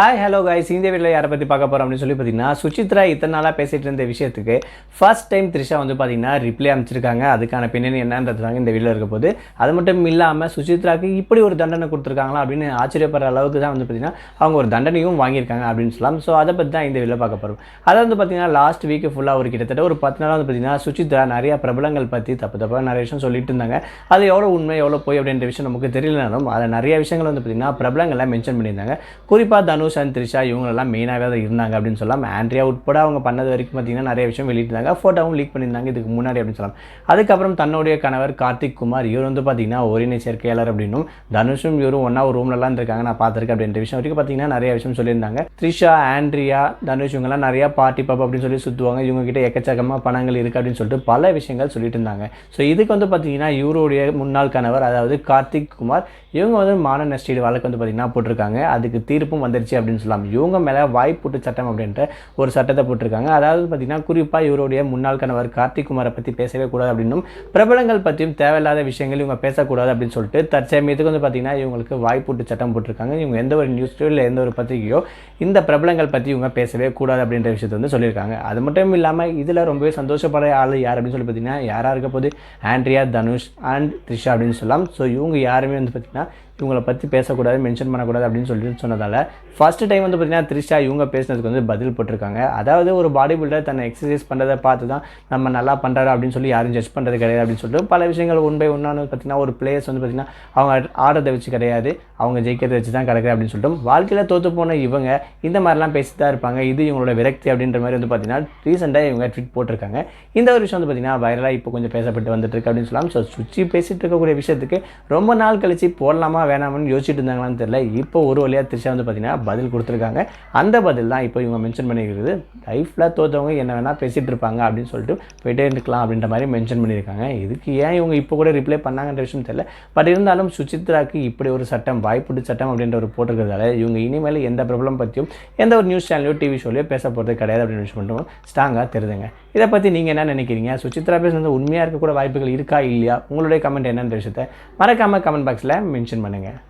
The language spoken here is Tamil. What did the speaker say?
Hi hello guys. இந்த வீட்டில் யாரை பற்றி பார்க்க போகிறோம் அப்படின்னு சொல்லி பார்த்தீங்கன்னா சுச்சித்ரா இத்தனை நாளாக பேசிகிட்டு இருந்த விஷயத்துக்கு ஃபர்ஸ்ட் டைம் த்ரிஷா வந்து பார்த்தீங்கன்னா ரிப்ளை அமைச்சிருக்காங்க அதுக்கான பின்னணி என்னன்றது தாங்க இந்த வீட்டில் இருக்க போது அது மட்டும் இல்லாமல் சுச்சித்ராக்கு இப்படி ஒரு தண்டனை கொடுத்துருக்காங்களா அப்படின்னு ஆச்சரியப்படுற அளவுக்கு தான் வந்து பார்த்தீங்கன்னா அவங்க ஒரு தண்டனையும் வாங்கியிருக்காங்க அப்படின்னு சொல்லலாம். ஸோ அதை பற்றி தான் இந்த வீட்டில் பார்க்க போகிறோம் அதாவது வந்து பார்த்தீங்கன்னா லாஸ்ட் வீக் ஃபுல்லாக ஒரு கிட்டத்தட்ட ஒரு பத்து நாள் வந்து பார்த்தீங்கன்னா சுச்சித்ரா நிறைய பிரபலங்கள் பற்றி தப்பு தப்பாக நிறைய விஷயம் சொல்லிட்டு இருந்தாங்க. அது எவ்வளோ உண்மை எவ்வளோ போய் அப்படின்ற விஷயம் நமக்கு தெரியலனாலும் அதில் நிறைய விஷயங்கள் வந்து பார்த்தீங்கன்னா பிரபலங்களை மென்ஷன் பண்ணியிருந்தாங்க. குறிப்பாக தனுஷ் அண்ட் த்ரிஷா இவங்களெல்லாம் மெயினாகவே தான் இருந்தாங்க அப்படின்னு சொல்லலாம் ஆண்ட்ரியா உட்பட அவங்க பண்ணது வரைக்கும் பார்த்திங்கன்னா நிறைய விஷயம் வெளியிட்டிருந்தாங்க. ஃபோட்டோவும் லீக் பண்ணியிருந்தாங்க இதுக்கு முன்னாடி அப்படின்னு சொல்லலாம் அதுக்கப்புறம் தன்னுடைய கணவர் கார்த்திக் குமார் இவர் வந்து பார்த்திங்கன்னா ஒரினை சேர்க்கையாளர் அப்படின்னும் தனுஷும் இவரும் ஒன்றா ஒரு ரூம்லலாம் இருக்காங்க நான் பார்த்துருக்கேன் அப்படின்ற விஷயம் வரைக்கும் பார்த்தீங்கன்னா நிறைய விஷயம் சொல்லியிருந்தாங்க. த்ரிஷா ஆண்ட்ரியா தனுஷ் இவங்கெல்லாம் நிறையா பார்ட்டி பப் அப்படின்னு சொல்லி சுற்றுவாங்க இவங்க கிட்ட எக்கச்சக்கமாக பணங்கள் இருக்குது அப்படின்னு சொல்லிட்டு பல விஷயங்கள் சொல்லிட்டு இருந்தாங்க ஸோ இதுக்கு வந்து பார்த்தீங்கன்னா இவருடைய முன்னாள் கணவர் அதாவது கார்த்திக் குமார் இவங்க வந்து மான நஷ்டீடு வழக்கு வந்து பார்த்தீங்கன்னா போட்டிருக்காங்க. அதுக்கு தீர்ப்பும் வந்துருச்சு அப்படின்னு சொல்லலாம் இவங்க மேலே வாய்ப்பூட்டு சட்டம் அப்படின்ற ஒரு சட்டத்தை போட்டிருக்காங்க. அதாவது பார்த்தீங்கன்னா குறிப்பாக இவருடைய முன்னாள் கணவர் கார்த்திக் குமாரை பற்றி பேசவே கூடாது அப்படின்னும் பிரபலங்கள் பற்றியும் தேவையில்லாத விஷயங்கள் இவங்க பேசக்கூடாது அப்படின்னு சொல்லிட்டு தற்சமயத்துக்கு வந்து பார்த்திங்கன்னா இவங்களுக்கு வாய்ப்பூட்டு சட்டம் போட்டிருக்காங்க. இவங்க எந்த ஒரு நியூஸ்லையோ இல்லை எந்த ஒரு பத்திரிகையோ இந்த பிரபலங்கள் பற்றி இவங்க பேசவே கூடாது அப்படின்ற விஷயத்தை வந்து சொல்லியிருக்காங்க. அது மட்டும் இல்லாமல் இதில் ரொம்பவே சந்தோஷப்படுற ஆள் யார் அப்படின்னு சொல்லி பார்த்தீங்கன்னா யாராக இருக்க போது ஆண்ட்ரியா தனுஷ் அண்ட் த்ரிஷா அப்படின்னு சொல்லலாம். ஸோ இவங்க யாருமே வந்து பார்த்தீங்கன்னா இவங்களை பற்றி பேசக்கூடாது மென்ஷன் பண்ணக்கூடாது அப்படின்னு சொல்லிட்டு சொன்னதால் ஃபஸ்ட்டு டைம் வந்து பார்த்திங்கன்னா த்ரிஷா இவங்க பேசினதுக்கு வந்து பதில் போட்டிருக்காங்க. அதாவது ஒரு பாடி பில்டர் தன்னை எக்ஸசைஸ் பண்ணுறதை பார்த்து தான் நம்ம நல்லா பண்ணுறாரு அப்படின்னு சொல்லி யாரும் ஜட்ஜ் பண்ணுறது கிடையாது அப்படின்னு சொல்லிட்டு பல விஷயங்கள் ஒன் பை ஒன்னான்னு பார்த்தீங்கன்னா ஒரு பிளேயர்ஸ் வந்து பார்த்தீங்கன்னா அவங்க ஆடுறதை வச்சு கிடையாது. அவங்க ஜெயிக்கிறத வச்சு தான் கிடக்குது அப்படின்னு சொல்லிட்டு வாழ்க்கையில் தோற்று போன இவங்க இந்த மாதிரிலாம் பேசி தான் இருப்பாங்க. இது இவங்களோட விரக்தி அப்படின்ற மாதிரி வந்து பார்த்தீங்கன்னா ரீசெண்டாக இவங்க ட்விட் போட்டிருக்காங்க. இந்த ஒரு விஷயம் வந்து பார்த்தீங்கன்னா வைரலாக இப்போ கொஞ்சம் பேசப்பட்டு வந்துட்டு இருக்கு அப்படின்னு சொல்லலாம். ஸோ சுற்றி பேசிகிட்டு இருக்கக்கூடிய விஷயத்துக்கு ரொம்ப நாள் கழித்து போடலாமா வேணாம்னு யோசிச்சுட்டு இருந்தாங்களான்னு தெரியல. இப்போ ஒரு வழியாக திருச்சா வந்து பார்த்தீங்கன்னா பதில் கொடுத்துருக்காங்க. அந்த பதில் தான் இப்போ இவங்க மென்ஷன் பண்ணியிருக்குது லைஃப்பில் தோற்றவங்க என்ன வேணால் பேசிகிட்டு இருப்பாங்க அப்படின்னு சொல்லிட்டு போயிட்டே இருக்கலாம் அப்படின்ற மாதிரி மென்ஷன் பண்ணியிருக்காங்க. இதுக்கு ஏன் இவங்க இப்போ கூட ரிப்ளை பண்ணாங்கன்ற விஷயம் தெரியல. பட் இருந்தாலும் சுசித்ராக்கு இப்படி ஒரு சட்டம் வாய்ப்புட்டு சட்டம் அப்படின்ற ஒரு போட்டிருக்கிறதால இவங்க இனிமேல் எந்த ப்ராப்ளம் பற்றியும் எந்த ஒரு நியூஸ் சேனலையோ டிவி ஷோலையோ பேச போகிறது கிடையாது அப்படின்னு விஷயம் மட்டும் ஸ்ட்ராங்காக தெரிதுங்க. இதை பற்றி நீங்கள் என்ன நினைக்கிறீங்க? சுசித்ரா பேசுறது உண்மையாக இருக்கக்கூட வாய்ப்புகள் இருக்கா இல்லையா? உங்களுடைய கமெண்ட் என்னன்ற விஷயத்தை மறக்காமல் கமெண்ட் பாக்ஸில் மென்ஷன் பண்ணுங்கள் ya.